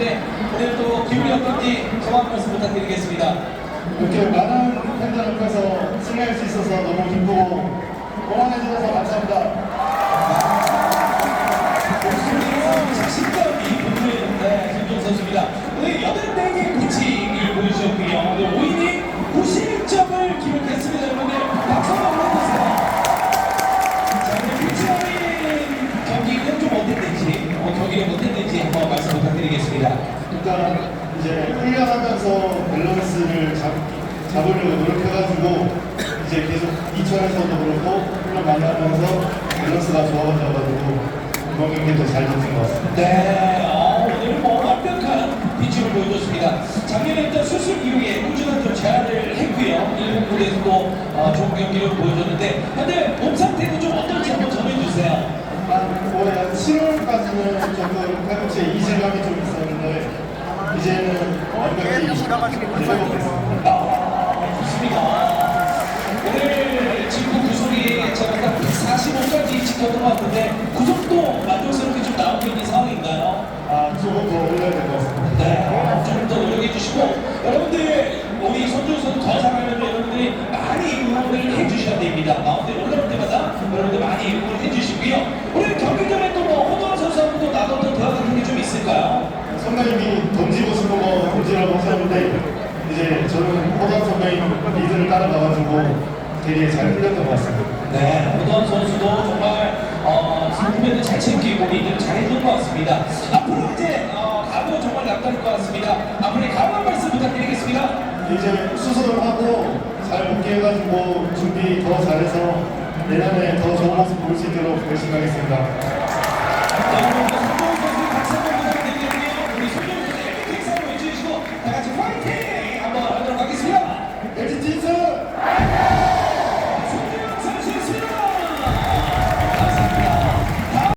오늘 또 기분이 어떤지 소감 말씀 부탁드리겠습니다. 이렇게 많은 팬들 앞에서 승리할 수 있어서 너무 기쁘고 응원해주셔서 감사합니다. 목소리에서 자신감이 돋는 네, 김종 선수입니다. 부탁드리겠습니다. 일단 이제 훈련하면서 밸런스를 잡, 잡으려고 노력해가지고 이제 계속 이천에서도 그렇고 훈련 많이 하면서 밸런스가 좋아져가지고 이번 경기도 잘 잡힌 것 같습니다. 네, 어, 오늘 뭐 완벽한 피칭을 보여줬습니다. 작년에 일단 수술 이후에 꾸준한 좀 제안을 했고요. 일본 무대에서도 어, 좋은 경기를 보여줬는데, 현재 몸 상태는 좀 어떨지 한번 전해주세요. 한 올해 한 7월까지는 조금 팔꿈치에 이질감이 좀 이제는 좋습니다. 오늘 구속이 제가 딱 145까지 지켰던 것 같은데, 구속도 만족스럽게 좀 나오고 있는 상황인가요? 아, 조금 더 올려야 될 것 같습니다. 네, 조금 더 노력해 주시고 여러분들 우리 손주 선수 더 잘하려면 여러분들이 많이 응원을 해주셔야 됩니다. 마운드 올라올 때마다 여러분들 많이 응원을 해주시고요. 오늘 경기 전에 또뭐 호동환 선수하고 또 나눴던 게좀 있을까요? 선배님이 던지고 싶은 거 던지라고 하셨는데 이제 저는 호단 선배님 리드를 따라가가지고 되게 잘 풀렸던 것 같습니다. 네, 호동환 선수도 정말 어, 후배들 잘 챙기고 리드를 잘 해준 것 같습니다. 앞으로 이제 어, 가도 정말 남다를 것 같습니다. 앞으로 가도 한 말씀 부탁드리겠습니다. 이제 수술을 하고 잘 복귀해가지고 준비 더 잘해서 내년에 더 좋은 모습 볼 수 있도록 열심히 하겠습니다.